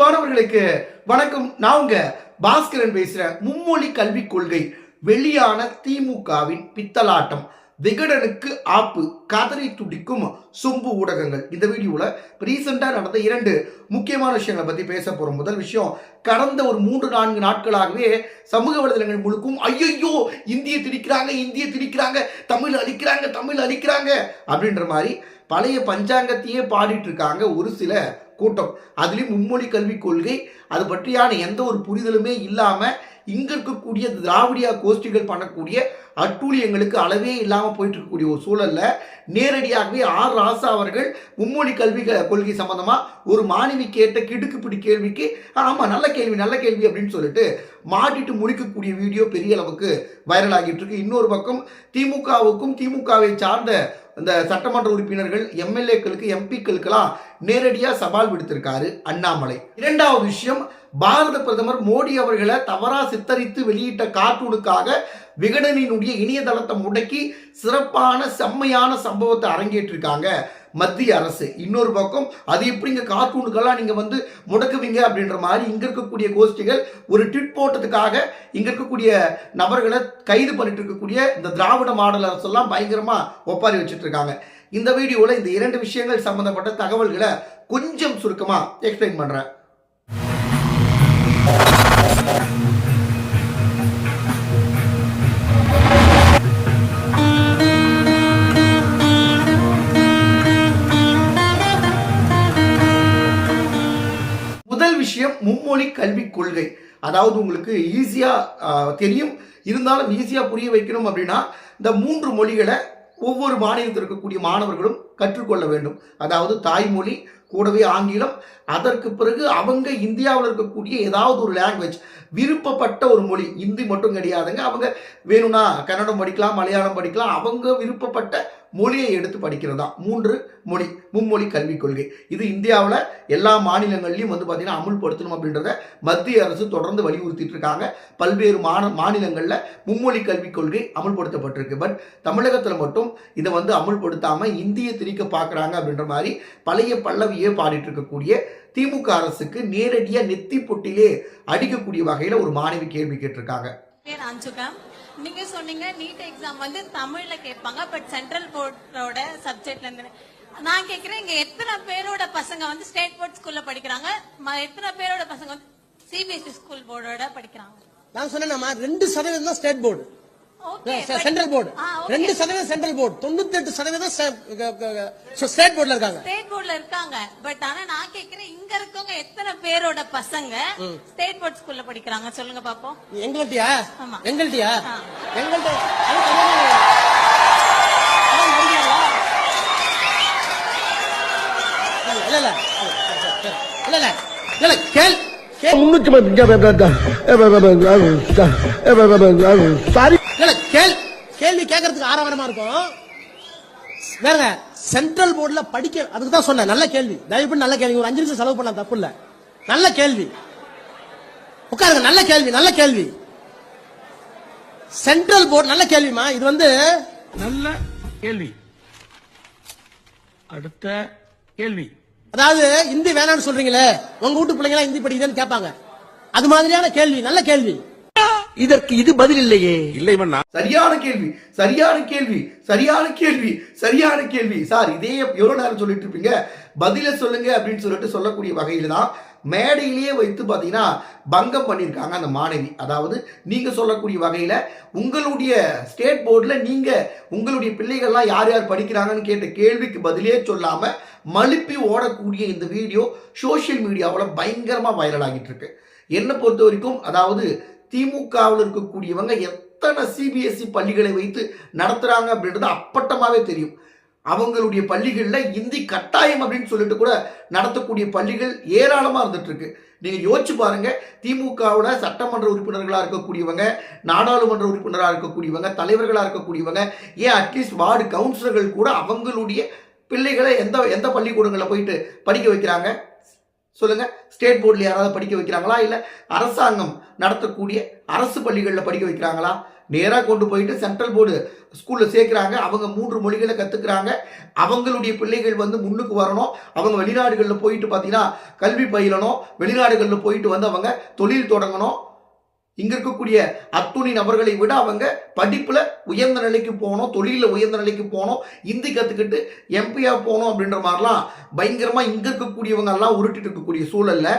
அன்பானவர்களுக்கு வணக்கம். நான் உங்க பாஸ்கரன் பேசுறேன் மும்மொழி கல்விக் கொள்கை வெளியான திமுகவின் பித்தலாட்டம். விகடனுக்கு ஆப்பு கதறி துடிக்கும் சொம்பு ஊடகங்கள். இந்த வீடியோல ரீசெண்டாக நடந்த இரண்டு முக்கியமான விஷயங்களை பற்றி பேச போகிற முதல் விஷயம் கடந்த ஒரு மூன்று நான்கு நாட்களாகவே சமூக வலைதளங்கள் முழுக்கும் ஐயோ இந்திய திணிக்கிறாங்க இந்திய திணிக்கிறாங்க தமிழ் அழிக்கிறாங்க தமிழ் அழிக்கிறாங்க அப்படின்ற மாதிரி பழைய பஞ்சாங்கத்தையே பாடிட்டு இருக்காங்க ஒரு சில கூட்டம். அதுலேயும் மும்மொழி கல்விக் கொள்கை அது பற்றியான எந்த ஒரு புரிதலுமே இல்லாமல் இங்கே இருக்கக்கூடிய திராவிடியா கோஷ்டிகள் பண்ணக்கூடிய அட்டூழியங்களுக்கு அளவே இல்லாமல் போயிட்டு இருக்கக்கூடிய ஒரு சூழல்ல நேரடியாகவே ஆர் ராசா அவர்கள் மும்மொழி கல்வி க- கொள்கை சம்பந்தமாக ஒரு மாணவி கேட்ட கிடுக்குப்பிடி கேள்விக்கு ஆமாம் நல்ல கேள்வி நல்ல கேள்வி அப்படின்னு சொல்லிட்டு மாட்டிட்டு முடிக்கக்கூடிய வீடியோ பெரிய அளவுக்கு வைரல் ஆகிட்டு இருக்கு இன்னொரு பக்கம் திமுகவுக்கும் திமுகவை சார்ந்த இந்த சட்டமன்ற உறுப்பினர்கள் எம்எல்ஏக்களுக்கு எம்பிக்களுக்கெல்லாம் நேரடியாக சவால் விடுத்திருக்காரு அண்ணாமலை. இரண்டாவது விஷயம் பாரத பிரதமர் மோடி அவர்களை தவறா சித்தரித்து வெளியிட்ட கார்ட்டூனுக்காக விகடனினுடைய இணையதளத்தை முடக்கி சிறப்பான செம்மையான சம்பவத்தை அரங்கேற்றிருக்காங்க. மத்திய அரசு. இன்னொரு பக்கம் அது எப்படிங்க கார்ட்டூனுக்கெல்லாம் நீங்கள் வந்து முடக்குவீங்க அப்படின்ற மாதிரி இங்கே இருக்கக்கூடிய கோஷ்டிகள் ஒரு ட்விட் போட்டதுக்காக இங்கே இருக்கக்கூடிய நபர்களை கைது பண்ணிட்டு இருக்கக்கூடிய இந்த திராவிட மாடல் அரசெல்லாம் பயங்கரமாக ஒப்பாரி வச்சுட்டு இருக்காங்க. இந்த வீடியோவில் இந்த இரண்டு விஷயங்கள் சம்பந்தப்பட்ட தகவல்களை கொஞ்சம் சுருக்கமாக எக்ஸ்பிளைன் பண்ணுறேன் கல்விக் கொள்கை. அதாவது உங்களுக்கு ஈஸியாக தெரியும். இருந்தாலும் ஈஸியாக புரிய வைக்கணும் அப்படின்னா இந்த மூன்று மொழிகளை ஒவ்வொரு மாநிலத்தில் இருக்கக்கூடிய மாணவர்களும் கற்றுக்கொள்ள வேண்டும். அதாவது தாய்மொழி கூடவே ஆங்கிலம். அதற்கு பிறகு அவங்க இந்தியாவில் இருக்கக்கூடிய ஏதாவது ஒரு லாங்குவேஜ் விருப்பப்பட்ட ஒரு மொழி இந்தி மட்டும் கிடையாதுங்க. அவங்க வேணும்னா கன்னடம் படிக்கலாம் மலையாளம் படிக்கலாம். அவங்க விருப்பப்பட்ட மொழியை எடுத்து படிக்கிறதா? மூன்று மொழி மும்மொழி கல்விக் கொள்கை. இது இந்தியாவில் எல்லா மாநிலங்கள்லையும் வந்து பார்த்தீங்கன்னா அமுல்படுத்தணும் அப்படின்றத மத்திய அரசு தொடர்ந்து வலியுறுத்திட்டு இருக்காங்க. பல்வேறு மாநில மாநிலங்களில் மும்மொழி கல்விக் கொள்கை அமுல்படுத்தப்பட்டிருக்கு. பட் தமிழகத்தில் மட்டும் இதை வந்து அமுல்படுத்தாமல் இந்திய திணிக்க பார்க்குறாங்க அப்படின்ற மாதிரி பழைய பல்லவியே பாடிட்டு இருக்கக்கூடிய திமுக அரசுக்கு நேரடியாக நெத்தி பொட்டிலே அடிக்கக்கூடிய வகையில் ஒரு மாணவி கேள்வி கேட்டிருக்காங்க. நீங்க சொன்னீங்க நீட் எக்ஸாம் வந்து தமிழ்ல கேட்பாங்க பட் சென்ட்ரல் போர்டோட சப்ஜெக்ட்ல இருந்து நான் கேக்குறேன் இங்க எத்தனை பேரோட பசங்க வந்து ஸ்டேட் போர்ட் ஸ்கூல்ல படிக்கிறாங்க? ம- எத்தனை பேரோட பசங்க வந்து சிபிஎஸ்சி ஸ்கூல் போர்டோட படிக்கிறாங்க? நான் சொன்னேன் ரெண்டு சதவீதம் தான் ஸ்டேட் போர்டு சென்ட்ரல் போர்டு. ரெண்டு சதவீதம் சென்ட்ரல் போர்டு தொண்ணூத்தி எட்டு சதவீதம் ஸ்டேட் போர்டுல இருக்காங்க ஸ்டேட் போர்ட்ல இருக்காங்க பட் ஆனா நான் கேக்குறேன் இங்க இருக்கவங்க எத்தனை பேரோட பசங்க ஸ்டேட் போர்ட் ஸ்கூல்ல படிக்கிறாங்க சொல்லுங்க பாப்போம் கிடையாது. அதான் படிக்கிறாங்களா? இல்ல இல்ல இல்ல இல்ல கேள் கேள் சாரி கேட்கறதுக்கு ஆரவாரமா இருக்கும். வேற சென்ட்ரல் போர்டுல படிக்க அதுக்கு தான் சொன்னேன் நல்ல கேள்வி. தயவு பண்ணி நல்ல கேள்வி. ஒரு அஞ்சு நிமிஷம் செலவு பண்ணலாம் தப்பு இல்ல. நல்ல கேள்வி. உட்காருங்க நல்ல கேள்வி நல்ல கேள்வி. சென்ட்ரல் போர்டு நல்ல கேள்விமா இது வந்து நல்ல கேள்வி. அடுத்த கேள்வி. அதாவது இந்தி வேணாம்னு சொல்றீங்களே உங்க வீட்டு பிள்ளைங்க இந்தி படிக்குதுன்னு கேட்பாங்க. அது மாதிரியான கேள்வி நல்ல கேள்வி. இதற்கு இது பதில் இல்லையே. இல்லை சரியான கேள்வி சரியான கேள்வி சரியான கேள்வி சரியான கேள்வி. சார் இதே எவ்வளோ நேரம் சொல்லிட்டு இருப்பீங்க? பதில சொல்லுங்க அப்படின்னு சொல்லிட்டு சொல்லக்கூடிய வகையில் தான் மேடையிலேயே வைத்து பார்த்தீங்கன்னா பங்கம் பண்ணியிருக்காங்க அந்த மாணவி. அதாவது நீங்கள் சொல்லக்கூடிய வகையில் உங்களுடைய ஸ்டேட் போர்டில் நீங்கள் உங்களுடைய பிள்ளைகள்லாம் யார் யார் படிக்கிறாங்கன்னு கேட்ட கேள்விக்கு பதிலே சொல்லாமல் மழுப்பி ஓடக்கூடிய இந்த வீடியோ சோஷியல் மீடியாவில் பயங்கரமாக வைரல் ஆகிட்டு இருக்கு. என்னை பொறுத்த வரைக்கும் அதாவது திமுகவில் இருக்கக்கூடியவங்க எத்தனை சிபிஎஸ்இ பள்ளிகளை வைத்து நடத்துகிறாங்க அப்படின்றது அப்பட்டமாகவே தெரியும். அவங்களுடைய பள்ளிகளில் இந்தி கட்டாயம் அப்படின்னு சொல்லிட்டு கூட நடத்தக்கூடிய பள்ளிகள் ஏராளமாக இருந்துட்டு இருக்கு நீங்கள் யோசிச்சு பாருங்க திமுகவோட சட்டமன்ற உறுப்பினர்களாக இருக்கக்கூடியவங்க நாடாளுமன்ற உறுப்பினராக இருக்கக்கூடியவங்க தலைவர்களாக இருக்கக்கூடியவங்க ஏன் அட்லீஸ்ட் வார்டு கவுன்சிலர்கள் கூட அவங்களுடைய பிள்ளைகளை எந்த எந்த பள்ளிக்கூடங்களில் போயிட்டு படிக்க வைக்கிறாங்க? சொல்லுங்க. ஸ்டேட் போர்டில் யாராவது படிக்க வைக்கிறாங்களா? இல்லை அரசாங்கம் நடத்தக்கூடிய அரசு பள்ளிகளில் படிக்க வைக்கிறாங்களா? நேராக கொண்டு போயிட்டு சென்ட்ரல் போர்டு ஸ்கூலில் சேர்க்குறாங்க. அவங்க மூன்று மொழிகளை கற்றுக்குறாங்க அவங்களுடைய பிள்ளைகள் வந்து முன்னுக்கு வரணும். அவங்க வெளிநாடுகளில் போயிட்டு பார்த்தீங்கன்னா கல்வி பயிலணும். வெளிநாடுகளில் போயிட்டு வந்து அவங்க தொழில் தொடங்கணும். இங்க இருக்கக்கூடிய அத்துணி நபர்களை விட அவங்க படிப்புல உயர்ந்த நிலைக்கு போகணும் தொழில உயர்ந்த நிலைக்கு போகணும் இந்தி கத்துக்கிட்டு எம்பியா போகணும் அப்படின்ற மாதிரிலாம் பயங்கரமா இங்க இருக்கக்கூடியவங்க எல்லாம் உருட்டிட்டு இருக்கக்கூடிய சூழல்ல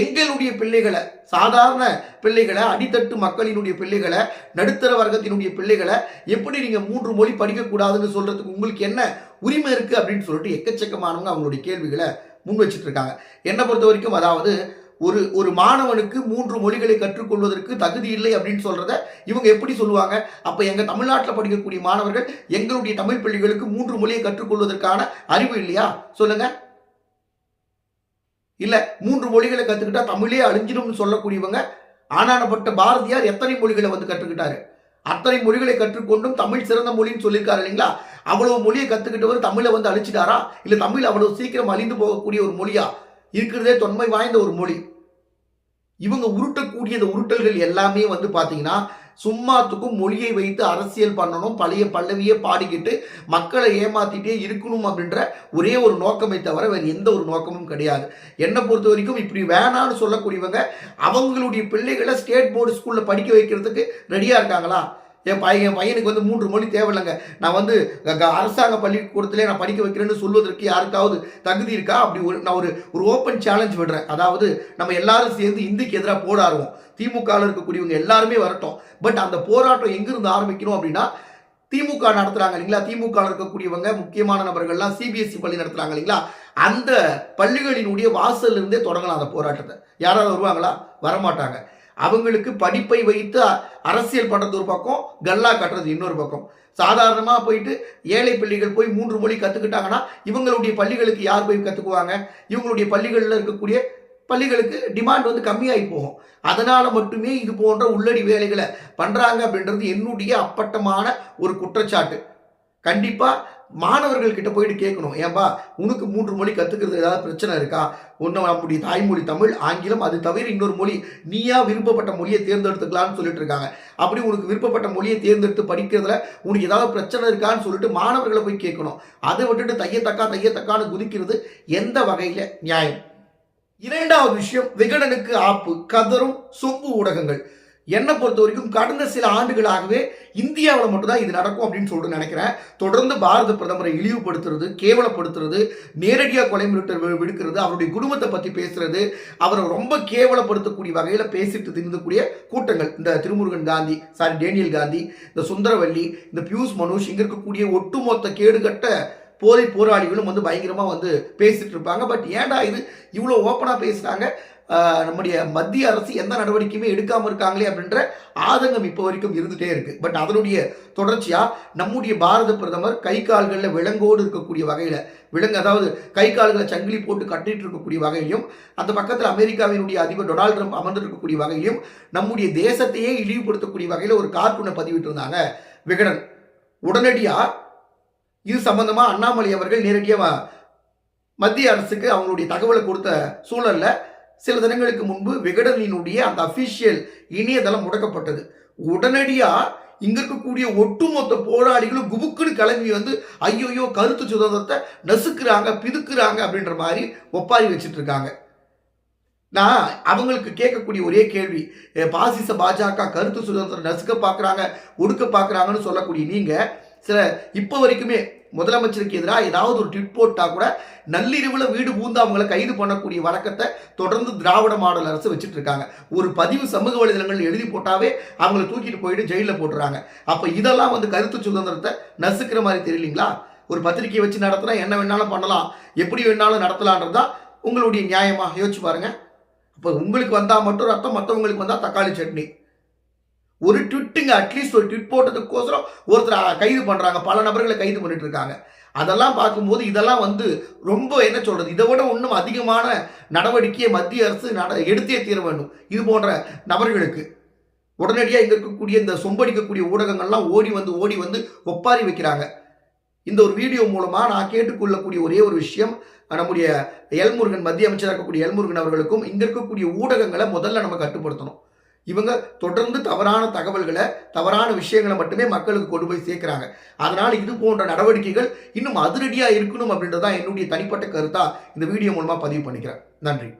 எங்களுடைய பிள்ளைகளை சாதாரண பிள்ளைகளை அடித்தட்டு மக்களினுடைய பிள்ளைகளை நடுத்தர வர்க்கத்தினுடைய பிள்ளைகளை எப்படி நீங்க மூன்று மொழி படிக்கக்கூடாதுன்னு சொல்றதுக்கு உங்களுக்கு என்ன உரிமை இருக்கு அப்படின்னு சொல்லிட்டு எக்கச்சக்கமானவங்க அவங்களுடைய கேள்விகளை முன் வச்சுட்டு இருக்காங்க. என்னை பொறுத்த வரைக்கும் அதாவது ஒரு ஒரு மாணவனுக்கு மூன்று மொழிகளை கற்றுக்கொள்வதற்கு தகுதி இல்லை அப்படின்னு சொல்றத இவங்க எப்படி சொல்லுவாங்க? அப்ப எங்க தமிழ்நாட்டில் படிக்கக்கூடிய மாணவர்கள் எங்களுடைய தமிழ் பிள்ளைகளுக்கு மூன்று மொழியை கற்றுக்கொள்வதற்கான அறிவு இல்லையா? சொல்லுங்க. இல்ல மூன்று மொழிகளை கத்துக்கிட்டா தமிழே அழிஞ்சிடும்னு சொல்லக்கூடியவங்க ஆனானப்பட்ட பாரதியார் எத்தனை மொழிகளை வந்து கற்றுக்கிட்டாரு? அத்தனை மொழிகளை கற்றுக்கொண்டும் தமிழ் சிறந்த மொழின்னு சொல்லியிருக்காரு இல்லைங்களா? அவ்வளவு மொழியை கத்துக்கிட்டவர் தமிழை வந்து அழிச்சிட்டாரா? இல்ல தமிழ் அவ்வளவு சீக்கிரம் அழிந்து போகக்கூடிய ஒரு மொழியா? இருக்கிறதே தொன்மை வாய்ந்த ஒரு மொழி. இவங்க உருட்டக்கூடிய இந்த உருட்டல்கள் எல்லாமே வந்து பார்த்தீங்கன்னா சும்மாத்துக்கும் மொழியை வைத்து அரசியல் பண்ணணும் பழைய பல்லவியை பாடிக்கிட்டு மக்களை ஏமாத்திட்டே இருக்கணும் அப்படின்ற ஒரே ஒரு நோக்கமே தவிர வேறு எந்த ஒரு நோக்கமும் கிடையாது. என்னை பொறுத்த வரைக்கும் இப்படி வேணான்னு சொல்லக்கூடியவங்க அவங்களுடைய பிள்ளைகளை ஸ்டேட் போர்டு ஸ்கூலில் படிக்க வைக்கிறதுக்கு ரெடியாக இருக்காங்களா? என் பையன் என் பையனுக்கு வந்து மூன்று மொழி தேவையில்லைங்க. நான் வந்து க- அரசாங்க பள்ளிக்கூடத்திலே நான் படிக்க வைக்கிறேன்னு சொல்வதற்கு யாருக்காவது தகுதி இருக்கா? அப்படி ஒரு நான் ஒரு ஒரு ஓப்பன் சேலஞ்ச் விடுறேன். அதாவது நம்ம எல்லாரும் சேர்ந்து இந்திக்கு எதிராக போராடுவோம் திமுகவில் இருக்கக்கூடியவங்க எல்லாருமே வரட்டும். பட் அந்த போராட்டம் எங்கிருந்து ஆரம்பிக்கணும் அப்படின்னா திமுக நடத்துறாங்க இல்லைங்களா? திமுக இருக்கக்கூடியவங்க முக்கியமான நபர்கள்லாம் சிபிஎஸ்சி பள்ளி நடத்துறாங்க இல்லைங்களா? அந்த பள்ளிகளினுடைய வாசல்ல இருந்தே தொடங்கலாம் அந்த போராட்டத்தை. யாராவது வருவாங்களா? வரமாட்டாங்க. அவங்களுக்கு படிப்பை வைத்து அரசியல் பண்ணுறது ஒரு பக்கம் கல்லா கட்டுறது இன்னொரு பக்கம். சாதாரணமாக போயிட்டு ஏழை பிள்ளைகள் போய் மூன்று மொழி கற்றுக்கிட்டாங்கன்னா இவங்களுடைய பள்ளிகளுக்கு யார் போய் கற்றுக்குவாங்க இவங்களுடைய பள்ளிகளில் இருக்கக்கூடிய பள்ளிகளுக்கு டிமாண்ட் வந்து கம்மியாகி போகும். அதனால் மட்டுமே இது போன்ற உள்ளடி வேலைகளை பண்ணுறாங்க அப்படின்றது என்னுடைய அப்பட்டமான ஒரு குற்றச்சாட்டு. கண்டிப்பாக மாணவர்கள் கிட்ட போயிட்டு கேட்கணும். ஏன்பா உனக்கு மூன்று மொழி கற்றுக்கிறது ஏதாவது பிரச்சனை இருக்கா? ஒன்று நம்முடைய தாய்மொழி தமிழ் ஆங்கிலம் அது தவிர இன்னொரு மொழி நீயா விருப்பப்பட்ட மொழியை தேர்ந்தெடுத்துக்கலாம்னு சொல்லிட்டு இருக்காங்க. அப்படி உனக்கு விருப்பப்பட்ட மொழியை தேர்ந்தெடுத்து படிக்கிறதுல உனக்கு ஏதாவது பிரச்சனை இருக்கான்னு சொல்லிட்டு மாணவர்களை போய் கேட்கணும். அதை விட்டுட்டு தையத்தக்கா தையத்தக்கான்னு குதிக்கிறது எந்த வகையில் நியாயம்? இரண்டாவது விஷயம் விகடனுக்கு ஆப்பு கதரும் சொம்பு ஊடகங்கள். என்னை பொறுத்த வரைக்கும் கடந்த சில ஆண்டுகளாகவே இந்தியாவில் மட்டும்தான் இது நடக்கும் அப்படின்னு சொல்லிட்டு நினைக்கிறேன். தொடர்ந்து பாரத பிரதமரை இழிவுபடுத்துறது கேவலப்படுத்துறது நேரடியாக கொலை மிரட்டல் வி- விடுக்கிறது அவருடைய குடும்பத்தை பற்றி பேசுறது அவரை ரொம்ப கேவலப்படுத்தக்கூடிய வகையில் பேசிட்டு திருந்தக்கூடிய கூட்டங்கள். இந்த திருமுருகன் காந்தி சாரி டேனியல் காந்தி இந்த சுந்தரவல்லி இந்த பியூஷ் மனுஷ் இங்கே இருக்கக்கூடிய ஒட்டுமொத்த கேடுகட்ட போதை போராளிகளும் வந்து பயங்கரமாக வந்து பேசிட்டு இருப்பாங்க. பட் ஏன்டா இது இவ்வளோ ஓப்பனாக பேசுகிறாங்க நம்முடைய மத்திய அரசு எந்த நடவடிக்கையுமே எடுக்காமல் இருக்காங்களே அப்படின்ற ஆதங்கம் இப்போ வரைக்கும் இருந்துகிட்டே இருக்குது பட் அதனுடைய தொடர்ச்சியாக நம்முடைய பாரத பிரதமர் கை கால்களில் விலங்கோடு இருக்கக்கூடிய வகையில் விலங்கு அதாவது கை கால்களை சங்கிலி போட்டு கட்டிட்டு இருக்கக்கூடிய வகையிலும் அந்த பக்கத்தில் அமெரிக்காவினுடைய அதிபர் டொனால்ட் ட்ரம்ப் அமர்ந்திருக்கக்கூடிய வகையிலும் நம்முடைய தேசத்தையே இழிவுபடுத்தக்கூடிய வகையில் ஒரு கார்ட்டூனை பதிவிட்டிருந்தாங்க விகடன். உடனடியாக இது சம்பந்தமாக அண்ணாமலை அவர்கள் நேரடியாக மத்திய அரசுக்கு அவங்களுடைய தகவலை கொடுத்த சூழலில் சில தினங்களுக்கு முன்பு விகடனினுடைய அந்த அஃபிஷியல் இணையதளம் முடக்கப்பட்டது. உடனடியாக இங்க இருக்கக்கூடிய ஒட்டுமொத்த போராளிகளும் குபுக்குன்னு கிளம்பி வந்து ஐயோயோ கருத்து சுதந்திரத்தை நசுக்குறாங்க பிதுக்குறாங்க அப்படின்ற மாதிரி ஒப்பாரி வச்சுட்டு இருக்காங்க. நான் அவங்களுக்கு கேட்கக்கூடிய ஒரே கேள்வி பாசிச பாஜக கருத்து சுதந்திரம் நசுக்க பார்க்குறாங்க ஒடுக்க பார்க்குறாங்கன்னு சொல்லக்கூடிய நீங்கள் சில இப்போ வரைக்குமே முதலமைச்சருக்கு எதிராக ஏதாவது ஒரு ட்விட் போட்டால் கூட நள்ளிரவில் வீடு பூந்து அவங்கள கைது பண்ணக்கூடிய வழக்கத்தை தொடர்ந்து திராவிட மாடல் அரசு வச்சுட்டு இருக்காங்க ஒரு பதிவு சமூக வலைதளங்கள் எழுதி போட்டாவே அவங்கள தூக்கிட்டு போயிட்டு ஜெயிலில் போட்டுறாங்க. அப்போ இதெல்லாம் வந்து கருத்து சுதந்திரத்தை நசுக்கிற மாதிரி தெரியலீங்களா? ஒரு பத்திரிக்கையை வச்சு நடத்தினா என்ன வேணாலும் பண்ணலாம். எப்படி வேணாலும் நடத்தலான்றதா உங்களுடைய நியாயமாக யோசிச்சு பாருங்க. அப்போ உங்களுக்கு வந்தால் மட்டும் ரத்தம் மற்றவங்களுக்கு வந்தால் தக்காளி சட்னி. ஒரு ட்விட்டுங்க அட்லீஸ்ட் ஒரு ட்விட் போட்டதுக்கோசரம் ஒருத்தர் கைது பண்ணுறாங்க பல நபர்களை கைது பண்ணிட்டு இருக்காங்க அதெல்லாம் பார்க்கும்போது இதெல்லாம் வந்து ரொம்ப என்ன சொல்கிறது இதை விட இன்னும் அதிகமான நடவடிக்கையை மத்திய அரசு நட எடுத்தே தீர வேண்டும். இது போன்ற நபர்களுக்கு. உடனடியாக இங்கே இருக்கக்கூடிய இந்த சொம்படிக்கக்கூடிய ஊடகங்கள்லாம் ஓடி வந்து ஓடி வந்து ஒப்பாரி வைக்கிறாங்க. இந்த ஒரு வீடியோ மூலமாக நான் கேட்டுக்கொள்ளக்கூடிய ஒரே ஒரு விஷயம் நம்முடைய எல்முருகன் மத்திய அமைச்சராக இருக்கக்கூடிய எல்முருகன் அவர்களுக்கும் இங்கே இருக்கக்கூடிய ஊடகங்களை முதல்ல நம்ம கட்டுப்படுத்தணும். இவங்க தொடர்ந்து தவறான தகவல்களை தவறான விஷயங்களை மட்டுமே மக்களுக்கு கொண்டு போய் சேர்க்குறாங்க. அதனால் இது போன்ற நடவடிக்கைகள் இன்னும் அதிரடியாக இருக்கணும் அப்படின்றதான் என்னுடைய தனிப்பட்ட கருத்தாக இந்த வீடியோ மூலமாக பதிவு பண்ணிக்கிறேன். நன்றி.